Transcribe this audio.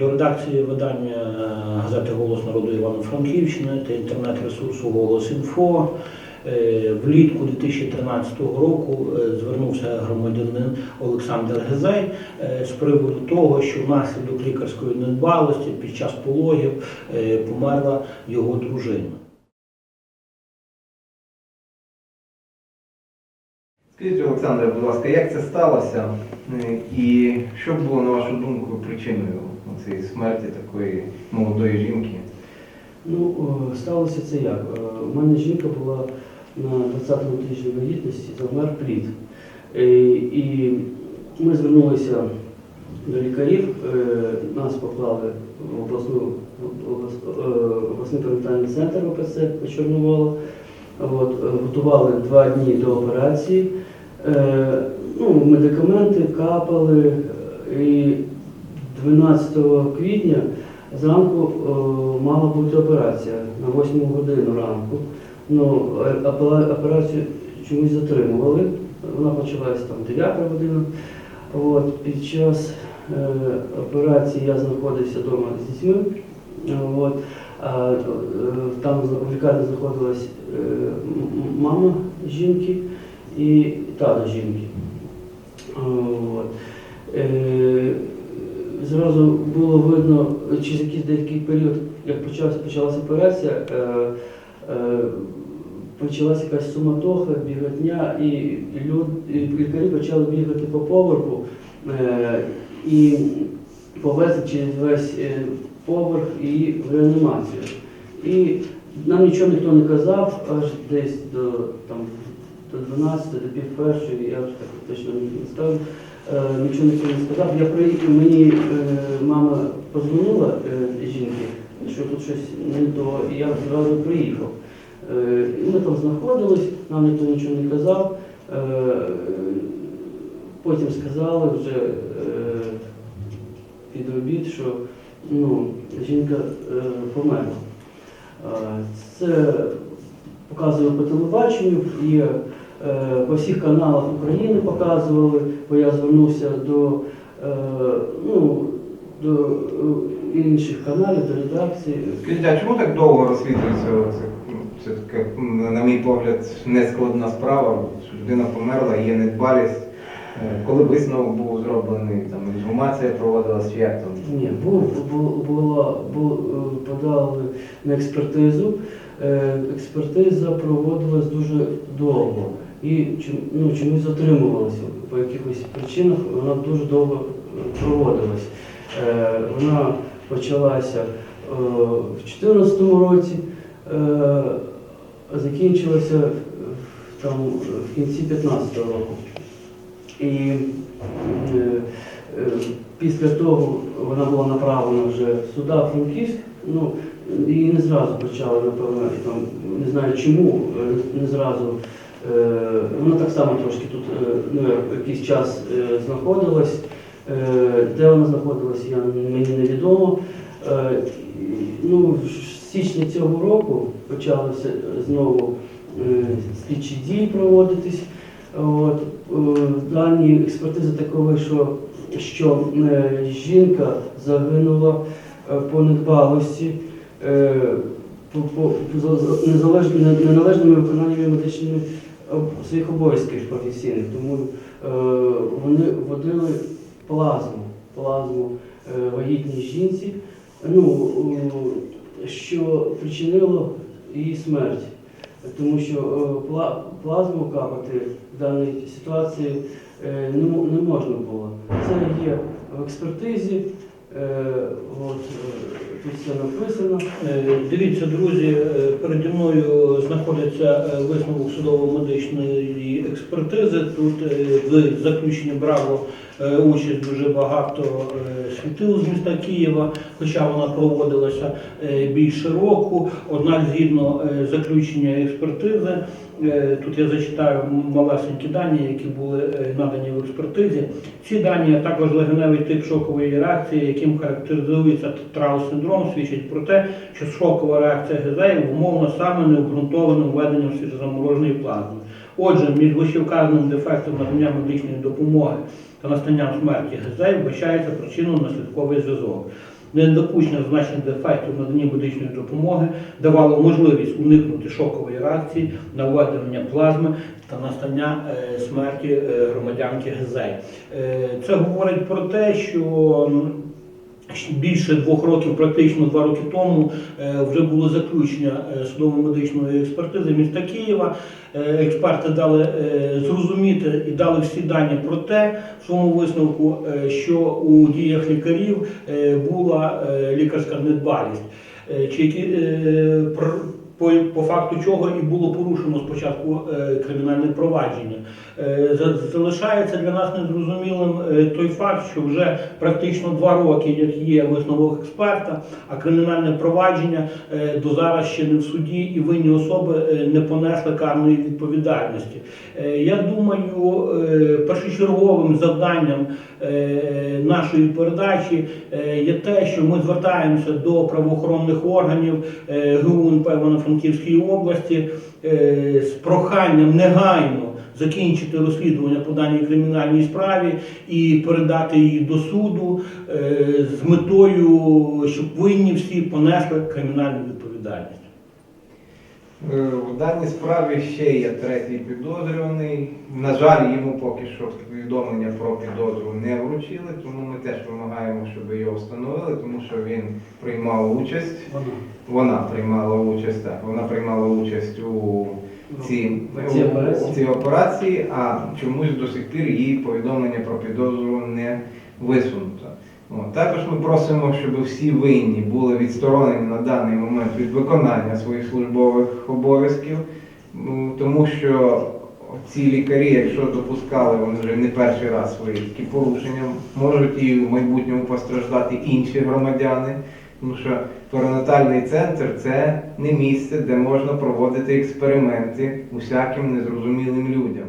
До редакції видання е, газети Голос народу Івано-Франківщини та інтернет-ресурсу Голос Інфо е, влітку 2013 року е, звернувся громадянин Олександр Гезей з приводу того, що внаслідок лікарської недбалості під час пологів померла його дружина. Скажіть, Олександре, будь ласка, як це сталося? І що було, на вашу думку, причиною цієї смерті такої молодої жінки? Ну, сталося це як? Е, У мене жінка була на 20-му тижні вагітності, завмер плід. Е, І ми звернулися до лікарів, е, нас поклали в обласну, е, обласний перинатальний центр ОПЦ по Чорноволу. От, е, готували два дні до операції. Е, Ну, медикаменти капали. е, І 12 квітня Зранку е, мала бути операція на 8 годину ранку. Ну, е, операцію чомусь затримували. Вона почалась там 9 година. От, під час е, операції я знаходився вдома з дітьми. От, а, е, там в лікарні знаходилась е, мама жінки і тато жінки. От. Е, Зразу було видно, через якийсь деякий період, як почалася, почалася операція, е, е, почалася якась суматоха, біготня, і, люд, лікарі почали бігати по поверху е, і повезли через весь поверх і в реанімацію. І нам нічого ніхто не казав, аж десь до, там, до 12, до пів першої, я так точно не ставив. Е, нічого ніхто не сказав. Я приїхав, мені е, мама позвонила е, жінки, що тут щось не то, і я зразу приїхав. Ми там знаходились, нам ніхто нічого не казав. Потім сказали вже під обід, що ну, жінка померла. Це показували по телебаченню, є е, по всіх каналах України показували, бо я звернувся до, е, ну, до е, інших каналів, до редакції. Скажіть, а чому так довго розслідується це, це така, на мій погляд, нескладна справа, людина померла, є недбалість. Коли висновок був зроблений, там інформація проводилась, чи як там? Ні, був, була, був, е, подали на експертизу. Е, Експертиза проводилась дуже довго і ну, чомусь затримувалася по якихось причинах. Вона дуже довго е, проводилась. Е, Вона почалася в 2014 році, закінчилася там в кінці 2015 року. І після того вона була направлена вже в Франківськ. Ну, її не зразу почали, напевно, там, не знаю чому, е, не зразу. Е, Вона так само трошки тут е, ну, якийсь час знаходилась. Де вона знаходилась, я, мені невідомо. Ну, в січні цього року почалися знову слідчі дії проводитись. От, дані експертизи такові, що, що е, жінка загинула е, по недбалості, е, по, неналежними виконаннями медичними своїх обов'язків професійних. Тому вони вводили плазму, плазму вагітній жінці, ну, що причинило її смерть. Тому що е, плазму капати в даній ситуації е, не, мо- не можна було. Це є в експертизі, от, е, тут все написано. Е, Дивіться, друзі, е, переді мною знаходиться е, висновок судово-медичної експертизи. Тут е, в заключенні брало е, участь дуже багато е, світил з міста Києва, хоча вона проводилася е, більше року. Однак, згідно е, заключення експертизи, е, тут я зачитаю малесенькі дані, які були е, надані в експертизі. Ці дані, а також легеневий тип шокової реакції, яким характеризується трау-синдром, свідчать про те, що шокова реакція гезеїв умовно саме необґрунтованим введенням свіжозамороженої плазми. Отже, між вищевказаним дефектом надання медичної допомоги та настанням смерті гезеїв вбачається причинно-наслідковий зв'язок. недопущення значних дефектів наданні медичної допомоги давало можливість уникнути шокової реакції на введення плазми та настання е, смерті е, громадянки Гезей. Е, Це говорить про те, що більше двох років, практично два роки тому, е, вже було заключення е, судово-медичної експертизи міста Києва. Е, Експерти дали зрозуміти і дали всі дані про те, в своєму висновку, що у діях лікарів була лікарська недбалість, чи які по, по факту чого і було порушено спочатку е, кримінальне провадження. Е, Залишається для нас незрозумілим е, той факт, що вже практично два роки, як є висновок експерта, а кримінальне провадження до зараз ще не в суді, і винні особи не понесли карної відповідальності. Я думаю, першочерговим завданням нашої передачі є те, що ми звертаємося до правоохоронних органів ГУНП Івано-Франківської області е, з проханням негайно закінчити розслідування по даній кримінальній справі і передати її до суду е, з метою, щоб винні всі понесли кримінальну відповідальність. Е, В даній справі ще є третій підозрюваний. На жаль, йому поки що повідомлення про підозру не вручили, тому ми теж вимагаємо, щоб його встановили, тому що він приймав участь. Вона. Вона приймала участь, так, вона приймала участь у цій, В цій операції? у цій операції, а чомусь до сих пір її повідомлення про підозру не висунуто. Також ми просимо, щоб всі винні були відсторонені на даний момент від виконання своїх службових обов'язків, тому що ці лікарі, якщо допускали вони вже не перший раз свої такі порушення, можуть і в майбутньому постраждати інші громадяни. Тому що перинатальний центр це не місце, де можна проводити експерименти усяким незрозумілим людям.